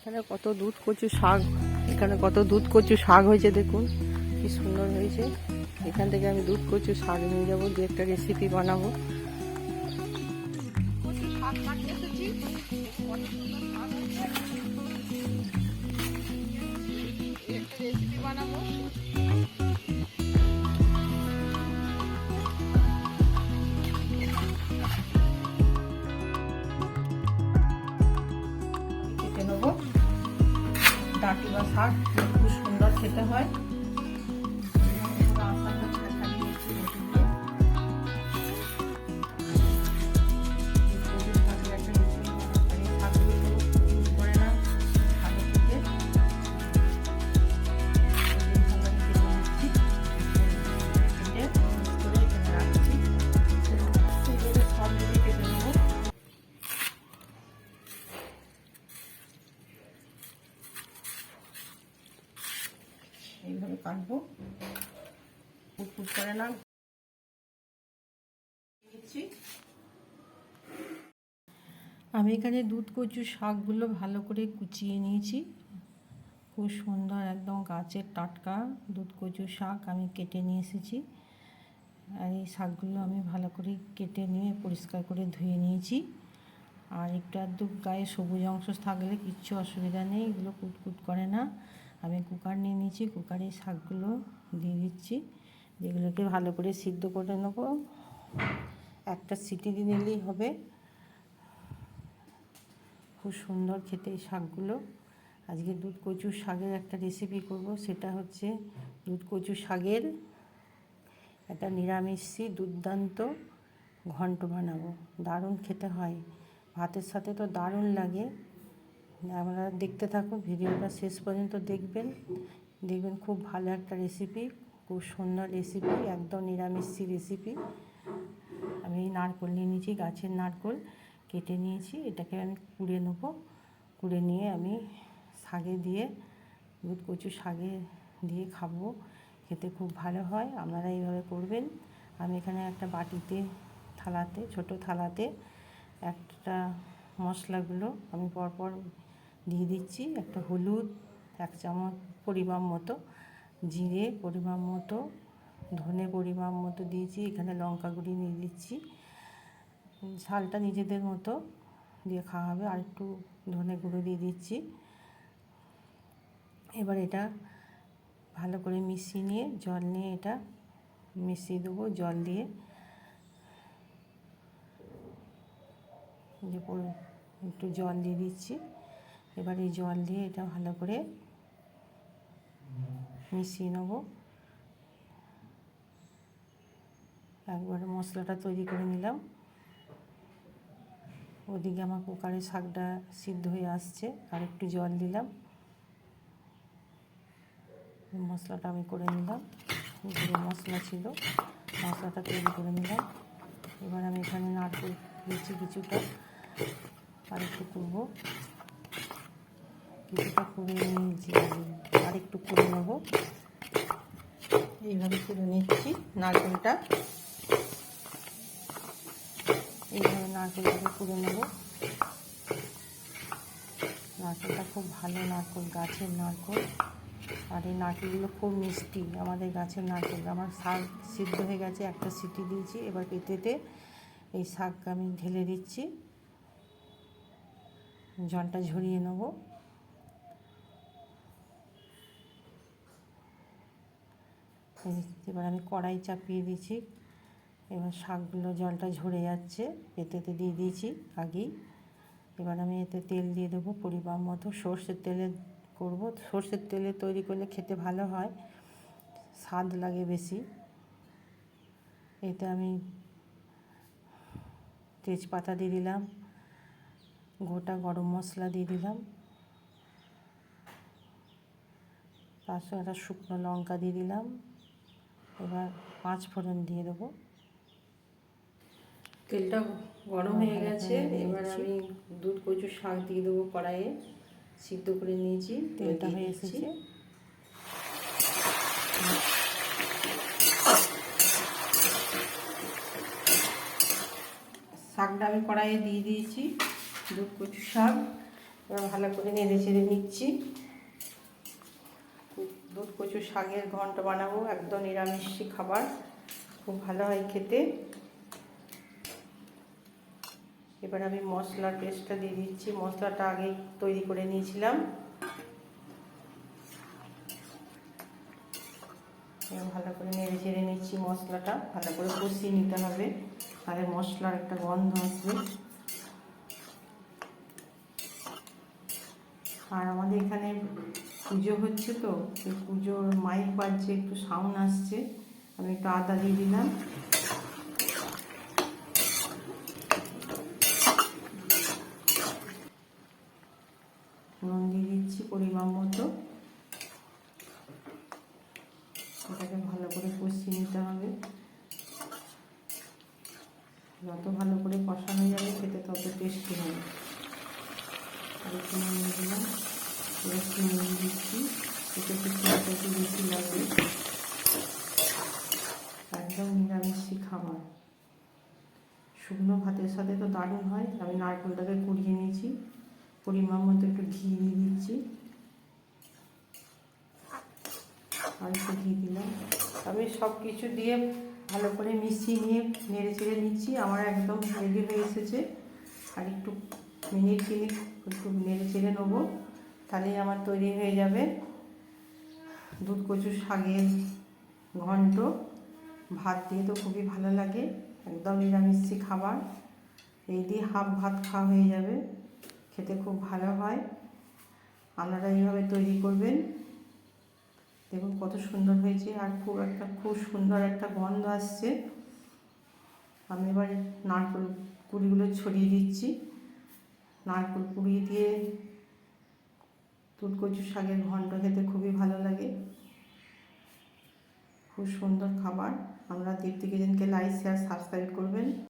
এখানে কত দুধ কচু শাক, এখানে কত দুধ কচু শাক হয়েছে দেখুন, কি সুন্দর হয়েছে। এখান থেকে আমি দুধ কচু শাক নিয়ে যাব দিয়ে একটা রেসিপি বানাবো। রেসিপি শাক শাক খুব সুন্দর খেতে হয়। কাটবো। করে না আমি এখানে দুধ কচু শাকগুলো ভালো করে কুচিয়ে নিয়েছি। খুব সুন্দর একদম গাছের টাটকা দুধ কচু শাক আমি কেটে নিয়ে এসেছি। আর এই শাকগুলো আমি ভালো করে কেটে নিয়ে পরিষ্কার করে ধুয়ে নিয়েছি। আর একটু আধটু গায়ে সবুজ অংশ থাকলে কিচ্ছু অসুবিধা নেই, এগুলো কুটকুট করে না। আমি কুকার নিয়ে নিয়েছি কুকারে শাকগুলো দিয়ে দিচ্ছি। যেগুলোকে ভালো করে সিদ্ধ করে নেব। একটা সিটি দিয়ে নিলেই হবে। খুব সুন্দর খেতে এই শাকগুলো। আজকে দুধ কচু শাকের একটা রেসিপি করব, সেটা হচ্ছে দুধ কচু শাকের একটা নিরামিষি দুর্দান্ত ঘন্ট বানাবো। দারুণ খেতে হয়। ভাতের সাথে তো দারুণ লাগে। আপনারা দেখতে থাকুন, ভিডিওটা শেষ পর্যন্ত দেখবেন। দেখবেন খুব ভালো একটা রেসিপি খুব সুন্দর রেসিপি একদম নিরামিষি রেসিপি আমি নারকোল নিয়ে নিয়েছি, গাছের নারকোল কেটে নিয়েছি। এটাকে আমি কুড়ে নেব। কুড়ে নিয়ে আমি শাগে দিয়ে কচু শাগে দিয়ে খাব। খেতে খুব ভালো হয়, আপনারা এইভাবে করবেন। আমি এখানে একটা বাটিতে, থালাতে, ছোট থালাতে একটা মশলাগুলো আমি পরপর দিয়ে দিচ্ছি একটা হলুদ, এক চামচ পরিমাণ মতো জিরে পরিমাণ মতো, ধনে পরিমাণ মতো দিয়েছি, এখানে লঙ্কা গুঁড়ি নিয়ে দিচ্ছি। ঝালটা নিজেদের মতো দিয়ে খাওয়া হবে, আর একটু ধনে গুঁড়ো দিয়ে দিচ্ছি। এবার এটা ভালো করে মিশিয়ে নিয়ে, জল নিয়ে এটা মিশিয়ে দেবো, জল দিয়ে। যে একটু জল দিয়ে দিচ্ছি। এবার এই জল দিয়ে এটা ভালো করে মিশিয়ে নেব। একবারে মশলাটা তৈরি করে নিলাম। ওদিকে আমার কুকারে শাকটা সিদ্ধ হয়ে আসছে, আর একটু জল দিলাম। মশলাটা আমি করে নিলাম। যে মশলা ছিল, মশলাটা তৈরি করে নিলাম। এবার আমি এখানে নারকেল দিয়েছি কিছুটা, আর একটু করব কিছুটা করে নিয়েছি আর একটু করে নেব এইভাবে করে নিচ্ছি নারকেলটা এইভাবে নারকেলটাকে করে নেব নারকেলটা খুব ভালো নারকেল গাছের নারকেল আর এই নারকেলগুলো খুব মিষ্টি আমাদের গাছের নারকেল আমার শাক সিদ্ধ হয়ে গেছে একটা সিটি দিয়েছি এবার পেতেতে এই শাক আমি ঢেলে দিচ্ছি জলটা ঝরিয়ে নেব এবার আমি কড়াই চাপিয়ে দিয়েছি। এবার শাকগুলো জলটা ঝরে যাচ্ছে এতেতে দিয়ে দিয়েছি আগেই। এবার আমি এতে তেল দিয়ে দেবো পরিমাণ মতো। সর্ষের তেলে করব। সর্ষের তেলে তৈরি করলে খেতে ভালো হয়, স্বাদ লাগে বেশি। এতে আমি তেজপাতা দিয়ে দিলাম, গোটা গরম মশলা দিয়ে দিলাম। তার সঙ্গে একটা শুকনো লঙ্কা দিয়ে দিলাম। এবার পাঁচ ফোড়ন দিয়ে দেবো। তেলটা গরম হয়ে গেছে। এবার আমি দুধ কচু শাক দিয়ে দেবো কড়াইয়ে। সিদ্ধ করে নিয়েছি তেলটা হয়ে এসেছে। শাকটা আমি কড়াইয়ে দিয়ে দিয়েছি দুধ কচু শাক। এবার ভালো করে নেড়ে চেড়ে নিচ্ছি। দুধ, কচু, শাকের ঘন্ট বানাবো, একদম নিরামিষি খাবার। খুব ভালো হয় খেতে। এবার আমি মশলার পেস্টটা দিয়ে দিচ্ছি। মশলাটা আগে তৈরি করে নিয়েছিলাম। ভালো করে নেড়ে চেড়ে নিচ্ছি মশলাটা। ভালো করে কষিয়ে নিতে হবে। তাহলে মশলার একটা গন্ধ আসবে। আর আমাদের এখানে পুজো হচ্ছে তো সেই পুজোর মাইক বাজছে, একটু সাউন্ড আসছে। আমি একটু আদা দিয়ে দিলাম। নুন দিয়ে দিচ্ছি পরিমাণ মতো। এটাকে ভালো করে কষিয়ে নিতে হবে। যত ভালো করে কষানো যাবে, খেতে তত টেস্টি হবে। আর একটু নুন দিলাম। একটু নুন দিচ্ছি এতে একটু বেশি লাগবে একদম নিরামিষি খাবার শুকনো ভাতের সাথে তো দারুণ হয় আমি নারকেলটাকে কুড়িয়ে নিয়েছি পরিমাণ মতো একটু ঘি দিয়ে দিচ্ছি আর একটু ঘি দিলাম আমি সব কিছু দিয়ে ভালো করে মিশিয়ে নিয়ে নেড়ে চেড়ে নিচ্ছি। আমার একদম রেডি হয়ে এসেছে আর একটু মিনিট তিনিক একটু নেড়ে চেড়ে নেব। তাহলেই আমার তৈরি হয়ে যাবে। দুধ কচু শাকের ঘন্ট, ভাত দিয়ে তো খুবই ভালো লাগে। একদম নিরামিষি খাবার। এই দিয়ে হাফ ভাত খাওয়া হয়ে যাবে। খেতে খুব ভালো হয়। আপনারা এইভাবে তৈরি করবেন। দেখুন কত সুন্দর হয়েছে আর খুব একটা, খুব সুন্দর একটা গন্ধ আসছে। আমি এবার নারকেল কুড়িগুলো ছড়িয়ে দিচ্ছি। নারকেল কুড়িয়ে দিয়ে দুধ কচু শাকের ঘন্ট খেতে খুবই ভালো লাগে। খুব সুন্দর খাবার। আমরা দীপ্তি কিচেনকে লাইক শেয়ার সাবস্ক্রাইব করবেন।